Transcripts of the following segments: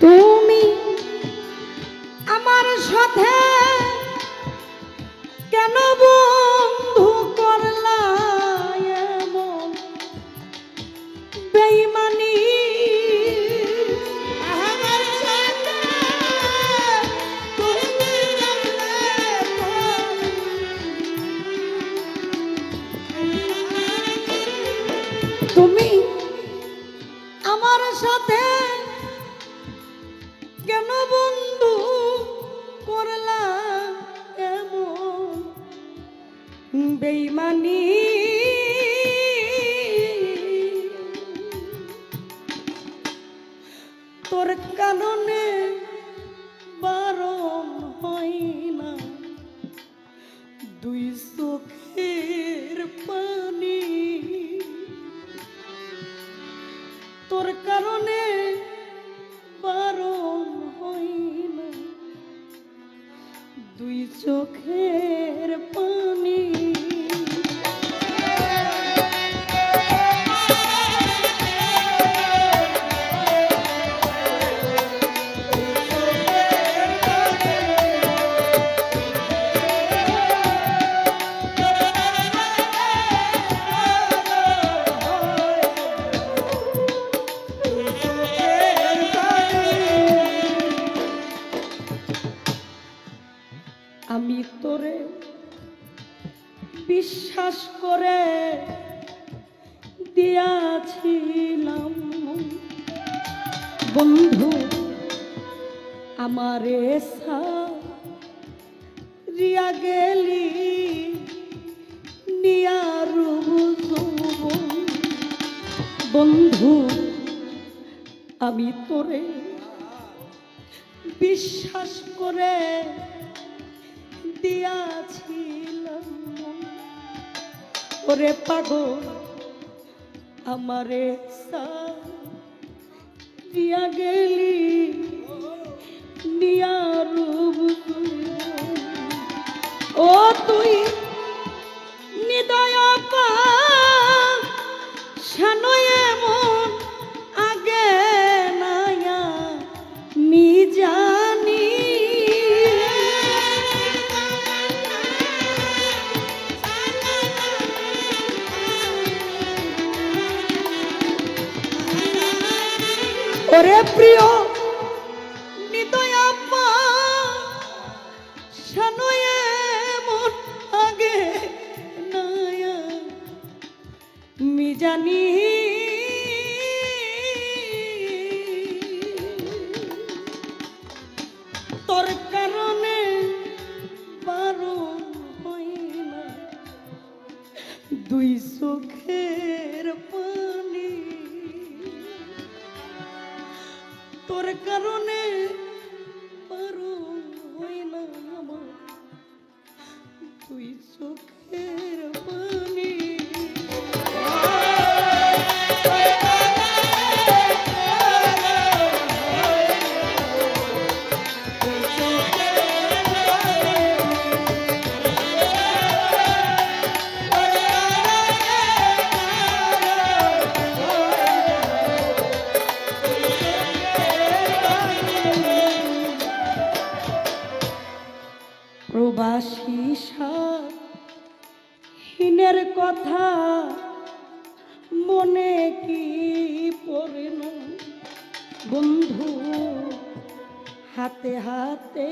তুমি আমার সাথে বেইমানি। তোর কারণে বারণ হয় না। দুই চোখের পানি। তোর কারণে বিশ্বাস করে দিয়াছিলাম। বন্ধু আমারে রিয়া গেলি নিয়ারু বন্ধু আমি তোরে বিশ্বাস করে দিয়াছিলাম ওরে পাগল আমারে দিয়া গেলি নিয়ারু ও তুই প্রিয়, নিদয় আপা, শানয় এমন আগে নায়া। মি জানি, তোর কারণে বারণ হয় না। দুই চোখের পানি তোর কারণে হিনের কথা মনে কি পড়ে না বন্ধু, হাতে হাতে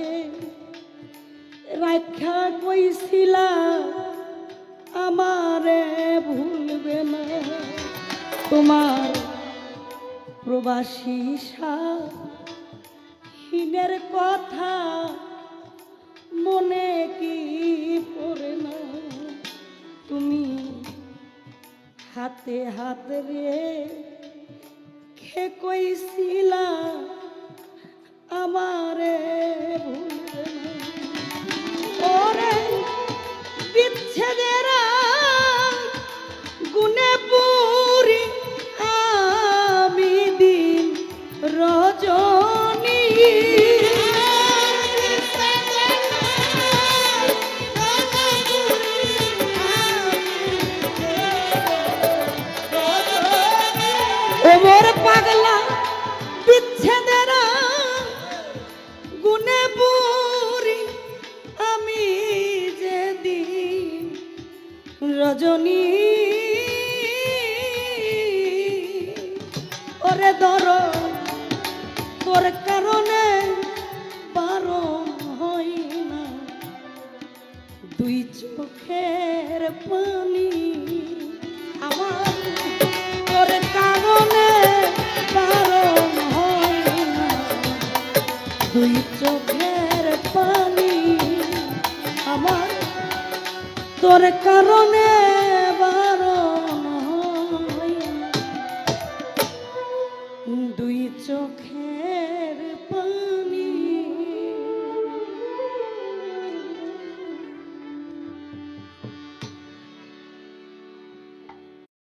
রাখা কইছিলা, আমারে ভুলবে না। তোমার প্রবাসী হিনের কথা মনে কি হাতে হাত রে খে কইছিলা আমারে ভুলবে না? ওরে বিচ্ছেদের রজনী। ওরে ধর তোর কারণে বারো হই না। দুই চোখের পানি আমার, তোর কারণে বারো হই না। দুই চোখের পানি আমার, তোর কারণে চোখের পা